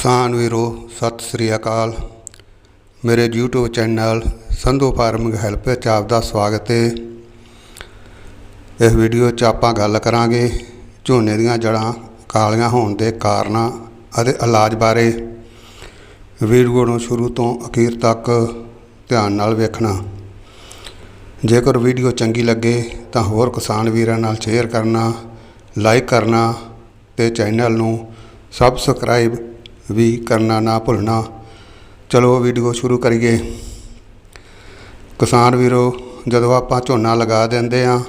ਕਿਸਾਨ ਵੀਰੋ, ਸਤਿ ਸ੍ਰੀ ਅਕਾਲ। ਮੇਰੇ YouTube channel Sandhu farming help ਵਿੱਚ ਆਪ ਦਾ ਸਵਾਗਤ ਹੈ ਇਸ ਵੀਡੀਓ 'ਚ ਆਪਾਂ ਗੱਲ ਕਰਾਂਗੇ ਝੋਨੇ ਦੀਆਂ ਜੜ੍ਹਾਂ ਕਾਲੀਆਂ ਹੋਣ ਦੇ ਕਾਰਨਾਂ ਅਤੇ ਇਲਾਜ ਬਾਰੇ। ਵੀਡੀਓ ਨੂੰ ਸ਼ੁਰੂ ਤੋਂ ਅਖੀਰ ਤੱਕ ਧਿਆਨ ਨਾਲ ਵੇਖਣਾ। ਜੇਕਰ ਵੀਡੀਓ ਚੰਗੀ ਲੱਗੇ ਤਾਂ ਹੋਰ ਕਿਸਾਨ ਵੀਰਾਂ ਨਾਲ ਸ਼ੇਅਰ ਕਰਨਾ, ਲਾਈਕ ਕਰਨਾ ਤੇ ਚੈਨਲ ਨੂੰ ਸਬਸਕ੍ਰਾਈਬ ਵੀ ਕਰਨਾ ਨਾ ਭੁੱਲਣਾ। ਚਲੋ ਵੀਡੀਓ ਸ਼ੁਰੂ ਕਰੀਏ। ਕਿਸਾਨ ਵੀਰੋ, ਜਦੋਂ ਆਪਾਂ ਝੋਨਾ ਲਗਾ ਦਿੰਦੇ ਆ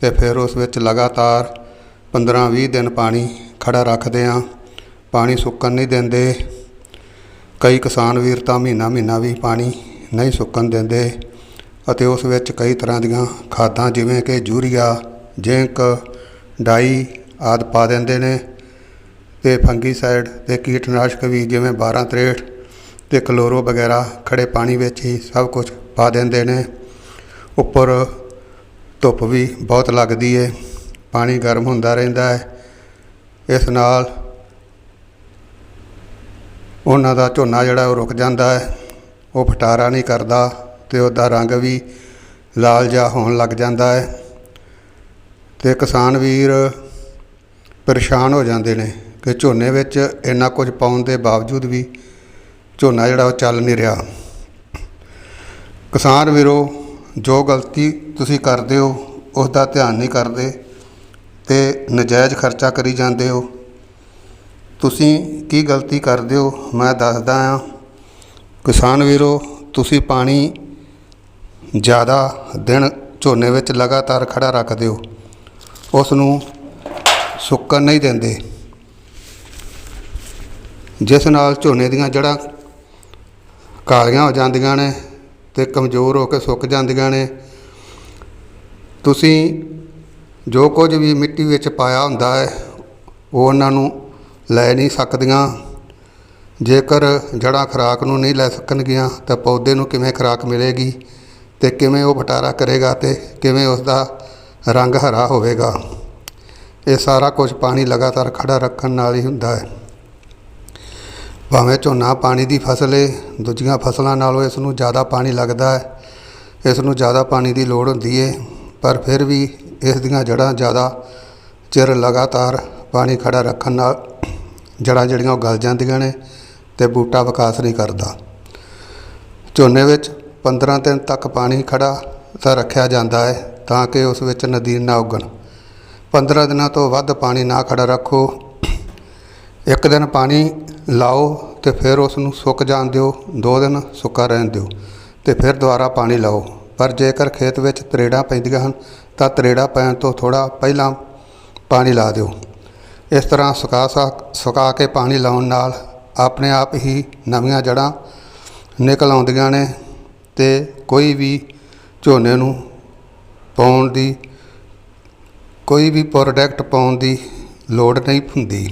ਤੇ ਫਿਰ ਉਸ ਵਿੱਚ ਲਗਾਤਾਰ 15-20 ਦਿਨ ਪਾਣੀ ਖੜਾ ਰੱਖਦੇ ਆ, ਪਾਣੀ ਸੁੱਕਣ ਨਹੀਂ ਦਿੰਦੇ। ਕਈ ਕਿਸਾਨ ਵੀਰ ਤਾਂ ਮਹੀਨਾ ਮਹੀਨਾ ਵੀ ਪਾਣੀ ਨਹੀਂ ਸੁੱਕਣ ਦਿੰਦੇ ਅਤੇ ਉਸ ਵਿੱਚ ਕਈ ਤਰ੍ਹਾਂ ਦੀਆਂ ਖਾਦਾਂ ਜਿਵੇਂ ਕਿ ਯੂਰੀਆ, ਜ਼ਿੰਕ, ਡਾਈ ਆਦਿ ਪਾ ਦਿੰਦੇ ਨੇ। ਤੇ ਫੰਗੀਸਾਈਡ ਤੇ ਕੀਟਨਾਸ਼ਕ ਵੀ ਜਿਵੇਂ 12 63 ਤੇ ਕਲੋਰੋ ਵਗੈਰਾ ਖੜੇ ਪਾਣੀ ਵਿੱਚ ਹੀ ਸਭ ਕੁਝ ਪਾ ਦਿੰਦੇ ਨੇ। ਉੱਪਰ ਧੁੱਪ ਵੀ ਬਹੁਤ ਲੱਗਦੀ ਏ, ਪਾਣੀ ਗਰਮ ਹੁੰਦਾ ਰਹਿੰਦਾ ਹੈ। ਇਸ ਨਾਲ ਉਹਨਾਂ ਦਾ ਝੋਨਾ ਜਿਹੜਾ ਉਹ ਰੁਕ ਜਾਂਦਾ ਹੈ, ਉਹ ਫਟਾਰਾ ਨਹੀਂ ਕਰਦਾ ਤੇ ਉਹਦਾ ਰੰਗ ਵੀ ਲਾਲ ਜਿਹਾ ਹੋਣ ਲੱਗ ਜਾਂਦਾ ਹੈ। ਤੇ ਕਿਸਾਨ ਵੀਰ ਪਰੇਸ਼ਾਨ ਹੋ ਜਾਂਦੇ ਨੇ। ਕਿ ਝੋਨੇ ਵਿੱਚ ਇੰਨਾ ਕੁਝ ਪਾਉਣ ਦੇ ਬਾਵਜੂਦ ਵੀ ਝੋਨਾ ਜਿਹੜਾ ਉਹ ਚੱਲ ਨਹੀਂ ਰਿਹਾ। ਕਿਸਾਨ ਵੀਰੋ, ਜੋ ਗਲਤੀ ਤੁਸੀਂ ਕਰਦੇ ਹੋ ਉਸ ਦਾ ਧਿਆਨ ਨਹੀਂ ਕਰਦੇ ਤੇ ਨਜਾਇਜ਼ ਖਰਚਾ ਕਰੀ ਜਾਂਦੇ ਹੋ। ਤੁਸੀਂ ਕੀ ਗਲਤੀ ਕਰਦੇ ਹੋ, ਮੈਂ ਦੱਸਦਾ ਹਾਂ। ਕਿਸਾਨ ਵੀਰੋ, ਤੁਸੀਂ ਪਾਣੀ ਜ਼ਿਆਦਾ ਦਿਨ ਝੋਨੇ ਵਿੱਚ ਲਗਾਤਾਰ ਖੜਾ ਰੱਖਦੇ ਹੋ। ਉਸ ਨੂੰ ਸੁੱਕਣ ਨਹੀਂ ਦਿੰਦੇ। ਜਿਸ ਨਾਲ ਝੋਨੇ ਦੀਆਂ ਜੜ੍ਹਾਂ ਕਾਲੀਆਂ ਹੋ ਜਾਂਦੀਆਂ ਨੇ ਤੇ ਕਮਜ਼ੋਰ ਹੋ ਕੇ ਸੁੱਕ ਜਾਂਦੀਆਂ ਨੇ। ਤੁਸੀਂ ਜੋ ਕੁਝ ਵੀ ਮਿੱਟੀ ਵਿੱਚ ਪਾਇਆ ਹੁੰਦਾ ਹੈ, ਉਹ ਉਹਨਾਂ ਨੂੰ ਲੈ ਨਹੀਂ ਸਕਦੀਆਂ। ਜੇਕਰ ਜੜ੍ਹਾਂ ਖੁਰਾਕ ਨੂੰ ਨਹੀਂ ਲੈ ਸਕਣਗੀਆਂ, ਤਾਂ ਪੌਦੇ ਨੂੰ ਕਿਵੇਂ ਖੁਰਾਕ ਮਿਲੇਗੀ ਤੇ ਕਿਵੇਂ ਉਹ ਵਟਾਰਾ ਕਰੇਗਾ ਤੇ ਕਿਵੇਂ ਉਸ ਦਾ ਰੰਗ ਹਰਾ ਹੋਵੇਗਾ। ਇਹ ਸਾਰਾ ਕੁਝ ਪਾਣੀ ਲਗਾਤਾਰ ਖੜਾ ਰੱਖਣ ਨਾਲ ਹੀ ਹੁੰਦਾ ਹੈ। ਭਾਵੇਂ ਝੋਨਾ ਪਾਣੀ ਦੀ ਫਸਲ ਏ, ਦੂਜੀਆਂ ਫਸਲਾਂ ਨਾਲੋਂ ਇਸ ਨੂੰ ਜ਼ਿਆਦਾ ਪਾਣੀ ਲੱਗਦਾ ਹੈ, ਇਸ ਨੂੰ ਜ਼ਿਆਦਾ ਪਾਣੀ ਦੀ ਲੋੜ ਹੁੰਦੀ ਹੈ ਪਰ ਫਿਰ ਵੀ ਇਸ ਦੀਆਂ ਜੜ੍ਹਾਂ ਜ਼ਿਆਦਾ ਚਿਰ ਲਗਾਤਾਰ ਪਾਣੀ ਖੜਾ ਰੱਖਣ ਨਾਲ ਜੜ੍ਹਾਂ ਜਿਹੜੀਆਂ ਉਹ ਗਲ ਜਾਂਦੀਆਂ ਨੇ ਤੇ ਬੂਟਾ ਵਿਕਾਸ ਨਹੀਂ ਕਰਦਾ। ਝੋਨੇ ਵਿੱਚ 15 ਦਿਨ ਤੱਕ ਪਾਣੀ ਖੜਾ ਤਾਂ ਰੱਖਿਆ ਜਾਂਦਾ ਹੈ ਤਾਂ ਕਿ ਉਸ ਵਿੱਚ ਨਦੀਨ ਨਾ ਉੱਗਣ। 15 ਦਿਨਾਂ ਤੋਂ ਵੱਧ ਪਾਣੀ ਨਾ ਖੜਾ ਰੱਖੋ। ਇੱਕ ਦਿਨ ਪਾਣੀ ਲਾਓ ਤੇ ਫਿਰ ਉਸ ਨੂੰ ਸੁੱਕ ਜਾਣ ਦਿਓ, ਦੋ ਦਿਨ ਸੁੱਕਾ ਰਹਿਣ ਦਿਓ ਤੇ ਫਿਰ ਦੁਬਾਰਾ ਪਾਣੀ ਲਾਓ। ਪਰ ਜੇਕਰ ਖੇਤ ਵਿੱਚ ਤਰੇੜਾਂ ਪੈਂਦੀਆਂ ਹਨ, ਤਾਂ ਤਰੇੜਾ ਪੈਣ ਤੋਂ ਥੋੜਾ ਪਹਿਲਾਂ ਪਾਣੀ ਲਾ ਦਿਓ। ਇਸ ਤਰ੍ਹਾਂ ਸੁਕਾ ਸਕ ਸੁਕਾ ਕੇ ਪਾਣੀ ਲਾਉਣ ਨਾਲ ਆਪਣੇ ਆਪ ਹੀ ਨਵੀਆਂ ਜੜ੍ਹਾਂ ਨਿਕਲ ਆਉਂਦੀਆਂ ਨੇ ਤੇ ਕੋਈ ਵੀ ਝੋਨੇ ਨੂੰ ਪਾਉਣ ਦੀ, ਕੋਈ ਵੀ ਪ੍ਰੋਡਕਟ ਪਾਉਣ ਦੀ ਲੋੜ ਨਹੀਂ ਹੁੰਦੀ।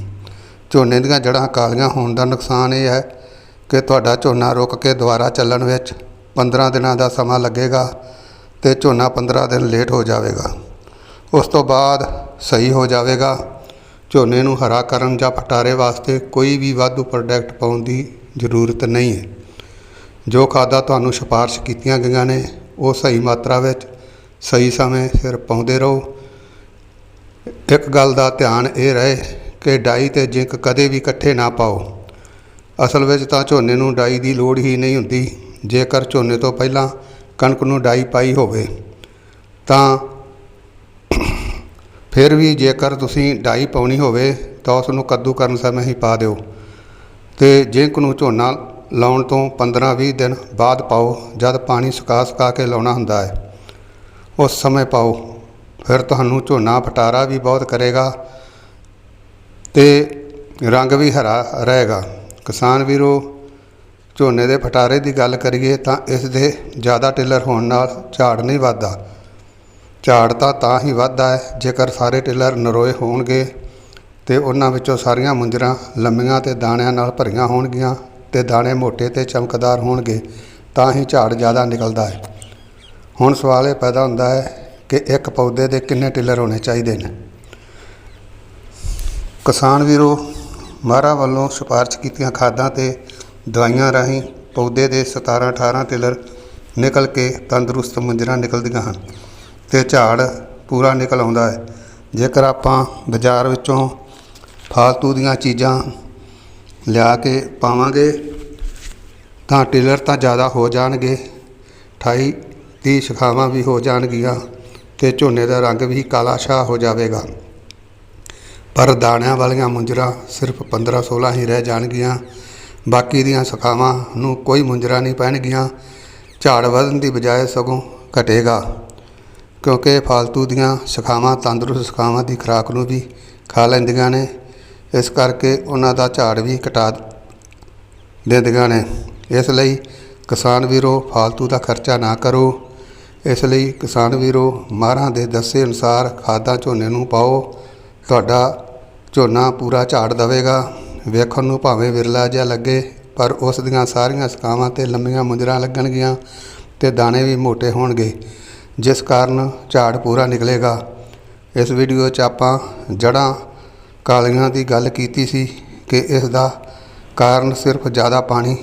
ਝੋਨੇ ਦੀਆਂ ਜੜ੍ਹਾਂ ਕਾਲੀਆਂ ਹੋਣ ਦਾ ਨੁਕਸਾਨ ਇਹ ਹੈ ਕਿ ਤੁਹਾਡਾ ਝੋਨਾ ਰੁਕ ਕੇ ਦੁਬਾਰਾ ਚੱਲਣ ਵਿੱਚ 15 ਦਿਨਾਂ ਦਾ ਸਮਾਂ ਲੱਗੇਗਾ ਤੇ ਝੋਨਾ 15 ਦਿਨ ਲੇਟ ਹੋ ਜਾਵੇਗਾ। ਉਸ ਤੋਂ ਬਾਅਦ ਸਹੀ ਹੋ ਜਾਵੇਗਾ। ਝੋਨੇ ਨੂੰ ਹਰਾ ਕਰਨ ਜਾਂ ਪਟਾਰੇ ਵਾਸਤੇ ਕੋਈ ਵੀ ਵਾਧੂ ਪ੍ਰੋਡਕਟ ਪਾਉਣ ਦੀ ਜ਼ਰੂਰਤ ਨਹੀਂ ਹੈ। ਜੋ ਖਾਦਾਂ ਤੁਹਾਨੂੰ ਸਿਫਾਰਸ਼ ਕੀਤੀਆਂ ਗਈਆਂ ਨੇ, ਉਹ ਸਹੀ ਮਾਤਰਾ ਵਿੱਚ ਸਹੀ ਸਮੇਂ ਸਿਰ ਪਾਉਂਦੇ ਰਹੋ। ਇੱਕ ਗੱਲ ਦਾ ਧਿਆਨ ਇਹ ਰਹੇ ਕਿ ਡਾਈ ਤੇ ਜ਼ਿੰਕ ਕਦੇ ਵੀ ਇਕੱਠੇ ਨਾ ਪਾਓ। ਅਸਲ ਵਿੱਚ ਤਾਂ ਝੋਨੇ ਨੂੰ ਡਾਈ ਦੀ ਲੋੜ ਹੀ ਨਹੀਂ ਹੁੰਦੀ। ਜੇਕਰ ਝੋਨੇ ਤੋਂ ਪਹਿਲਾਂ ਕਣਕ ਨੂੰ ਡਾਈ ਪਾਈ ਹੋਵੇ, ਤਾਂ ਫਿਰ ਵੀ ਜੇਕਰ ਤੁਸੀਂ ਡਾਈ ਪਾਉਣੀ ਹੋਵੇ, ਤਾਂ ਉਸ ਨੂੰ ਕੱਦੂ ਕਰਨ ਸਮੇਂ ਹੀ ਪਾ ਦਿਓ ਤੇ ਜ਼ਿੰਕ ਨੂੰ ਝੋਨਾ ਲਾਉਣ ਤੋਂ 15-20 ਦਿਨ ਬਾਅਦ ਪਾਓ, ਜਦ ਪਾਣੀ ਸੁਕਾ ਸੁਕਾ ਕੇ ਲਾਉਣਾ ਹੁੰਦਾ ਹੈ। ਉਸ ਸਮੇਂ ਪਾਓ। ਫਿਰ ਤੁਹਾਨੂੰ ਝੋਨਾ ਫਟਾਰਾ ਵੀ ਬਹੁਤ ਕਰੇਗਾ। ਤੇ ਰੰਗ ਵੀ ਹਰਾ ਰਹੇਗਾ। ਕਿਸਾਨ ਵੀਰੋ, ਝੋਨੇ ਦੇ ਫਟਾਰੇ ਦੀ ਗੱਲ ਕਰੀਏ ਤਾਂ ਇਸ ਦੇ ਜ਼ਿਆਦਾ ਟਿੱਲਰ ਹੋਣ ਨਾਲ ਝਾੜ ਨਹੀਂ ਵੱਧਦਾ। ਝਾੜ ਤਾਂ ਤਾਂ ਹੀ ਵੱਧਦਾ ਹੈ, ਜੇਕਰ ਸਾਰੇ ਟਿੱਲਰ ਨਰੋਏ ਹੋਣਗੇ ਤੇ ਉਹਨਾਂ ਵਿੱਚੋਂ ਸਾਰੀਆਂ ਮੁੰਜਰਾਂ ਲੰਮੀਆਂ ਤੇ ਦਾਣਿਆਂ ਨਾਲ ਭਰੀਆਂ ਹੋਣਗੀਆਂ ਤੇ ਦਾਣੇ ਮੋਟੇ ਤੇ ਚਮਕਦਾਰ ਹੋਣਗੇ, ਤਾਂ ਹੀ ਝਾੜ ਜ਼ਿਆਦਾ ਨਿਕਲਦਾ ਹੈ। ਹੁਣ ਸਵਾਲ ਇਹ ਪੈਦਾ ਹੁੰਦਾ ਹੈ ਕਿ ਇੱਕ ਪੌਦੇ ਦੇ ਕਿੰਨੇ ਟਿੱਲਰ ਹੋਣੇ ਚਾਹੀਦੇ ਨੇ? ਕਿਸਾਨ ਵੀਰੋ, ਮਾਹਰਾਂ ਵੱਲੋਂ ਸਿਫਾਰਸ਼ ਕੀਤੀਆਂ ਖਾਦਾਂ ਤੇ ਦਵਾਈਆਂ ਰਾਹੀਂ ਪੌਦੇ ਦੇ 17 18 ਟਿਲਰ ਨਿਕਲ ਕੇ ਤੰਦਰੁਸਤ ਮੁੰਜਰਾ ਨਿਕਲਦੀਆਂ ਹਨ ਤੇ ਝਾੜ ਪੂਰਾ ਨਿਕਲ ਆਉਂਦਾ ਹੈ। ਜੇਕਰ ਆਪਾਂ ਬਾਜ਼ਾਰ ਵਿੱਚੋਂ ਫਾਲਤੂ ਦੀਆਂ ਚੀਜ਼ਾਂ ਲਿਆ ਕੇ ਪਾਵਾਂਗੇ, ਤਾਂ ਟਿਲਰ ਤਾਂ ਜ਼ਿਆਦਾ ਹੋ ਜਾਣਗੇ 28 30 ਸ਼ਾਖਾਵਾਂ ਵੀ ਹੋ ਜਾਣਗੀਆਂ ਤੇ ਝੋਨੇ ਦਾ ਰੰਗ ਵੀ ਕਾਲਾ ਸ਼ਾਹ ਹੋ ਜਾਵੇਗਾ। ਪਰ ਦਾਣਿਆਂ ਵਾਲੀਆਂ ਮੁੰਜਰਾ ਸਿਰਫ 15 16 ਹੀ ਰਹਿ ਜਾਣਗੀਆਂ। ਬਾਕੀ ਦੀਆਂ ਸ਼ਾਖਾਵਾਂ ਨੂੰ ਕੋਈ ਮੁੰਜਰਾ ਨਹੀਂ ਪੈਣਗੀਆਂ ਝਾੜ ਵਧਣ ਦੀ ਬਜਾਏ ਸਗੋਂ ਘਟੇਗਾ। ਕਿਉਂਕਿ ਫਾਲਤੂ ਦੀਆਂ ਸ਼ਾਖਾਵਾਂ ਤੰਦਰੁਸਤ ਸ਼ਾਖਾਵਾਂ ਦੀ ਖੁਰਾਕ ਨੂੰ ਵੀ ਖਾ ਲੈਂਦੀਆਂ ਨੇ। ਇਸ ਕਰਕੇ ਉਹਨਾਂ ਦਾ ਝਾੜ ਵੀ ਘਟਾ ਦਿੰਦੀਆਂ ਨੇ। ਇਸ ਲਈ ਕਿਸਾਨ ਵੀਰੋ, ਫਾਲਤੂ ਦਾ ਖਰਚਾ ਨਾ ਕਰੋ। ਇਸ ਲਈ ਕਿਸਾਨ ਵੀਰੋ ਮਾਹਰਾਂ ਦੇ ਦੱਸੇ ਅਨੁਸਾਰ ਖਾਦਾਂ ਝੋਨੇ ਨੂੰ ਪਾਓ। ਤੁਹਾਡਾ ਝੋਨਾ ਪੂਰਾ ਝਾੜ ਦੇਵੇਗਾ। ਵੇਖਣ ਨੂੰ ਭਾਵੇਂ ਵਿਰਲਾ ਜਿਹਾ ਲੱਗੇ, ਪਰ ਉਸ ਦੀਆਂ ਸਾਰੀਆਂ ਸਕਾਵਾਂ ਤੇ ਲੰਮੀਆਂ ਮੁੰਜਰਾਂ ਲੱਗਣਗੀਆਂ ਤੇ ਦਾਣੇ ਵੀ ਮੋٹے ਹੋਣਗੇ, ਜਿਸ ਕਾਰਨ ਝਾੜ ਪੂਰਾ ਨਿਕਲੇਗਾ। ਇਸ ਵੀਡੀਓ 'ਚ ਆਪਾਂ ਜੜਾਂ ਕਾਲੀਆਂ ਦੀ ਗੱਲ ਕੀਤੀ ਸੀ ਕਿ ਇਸ ਦਾ ਕਾਰਨ ਸਿਰਫ ਜ਼ਿਆਦਾ ਪਾਣੀ,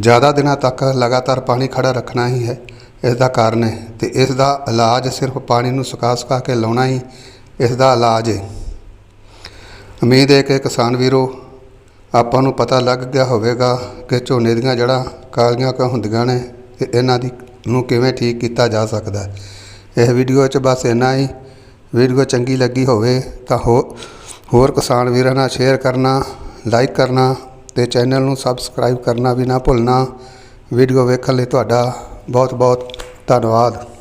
ਜ਼ਿਆਦਾ ਦਿਨਾਂ ਤੱਕ ਲਗਾਤਾਰ ਪਾਣੀ ਖੜਾ ਰੱਖਣਾ ਹੀ ਹੈ। ਇਸ ਦਾ ਕਾਰਨ ਹੈ ਤੇ ਇਸ ਦਾ ਇਲਾਜ ਸਿਰਫ ਪਾਣੀ ਨੂੰ ਸੁਕਾ ਸੁਕਾ ਕੇ ਲਾਉਣਾ ਹੀ ਇਸ ਦਾ ਇਲਾਜ ਹੈ। ਉਮੀਦ ਹੈ ਕਿ ਕਿਸਾਨ ਵੀਰੋ, ਆਪਾਂ ਨੂੰ ਪਤਾ ਲੱਗ ਗਿਆ ਹੋਵੇਗਾ ਕਿ ਝੋਨੇ ਦੀਆਂ ਜੜ੍ਹਾਂ ਕਾਲੀਆਂ ਕਿਉਂ ਹੁੰਦੀਆਂ ਨੇ ਤੇ ਇਹਨਾਂ ਦੀ ਨੂੰ ਕਿਵੇਂ ਠੀਕ ਕੀਤਾ ਜਾ ਸਕਦਾ ਹੈ। ਇਹ ਵੀਡੀਓ 'ਚ ਬਸ ਇੰਨਾ ਹੀ। ਵੀਡੀਓ ਚੰਗੀ ਲੱਗੀ ਹੋਵੇ ਤਾਂ ਹੋਰ ਕਿਸਾਨ ਵੀਰਾਂ ਨਾਲ ਸ਼ੇਅਰ ਕਰਨਾ ਲਾਈਕ ਕਰਨਾ ਤੇ ਚੈਨਲ ਨੂੰ ਸਬਸਕ੍ਰਾਈਬ ਕਰਨਾ ਵੀ ਨਾ ਭੁੱਲਣਾ। ਵੀਡੀਓ ਵੇਖਣ ਲਈ ਤੁਹਾਡਾ ਬਹੁਤ ਬਹੁਤ ਧੰਨਵਾਦ।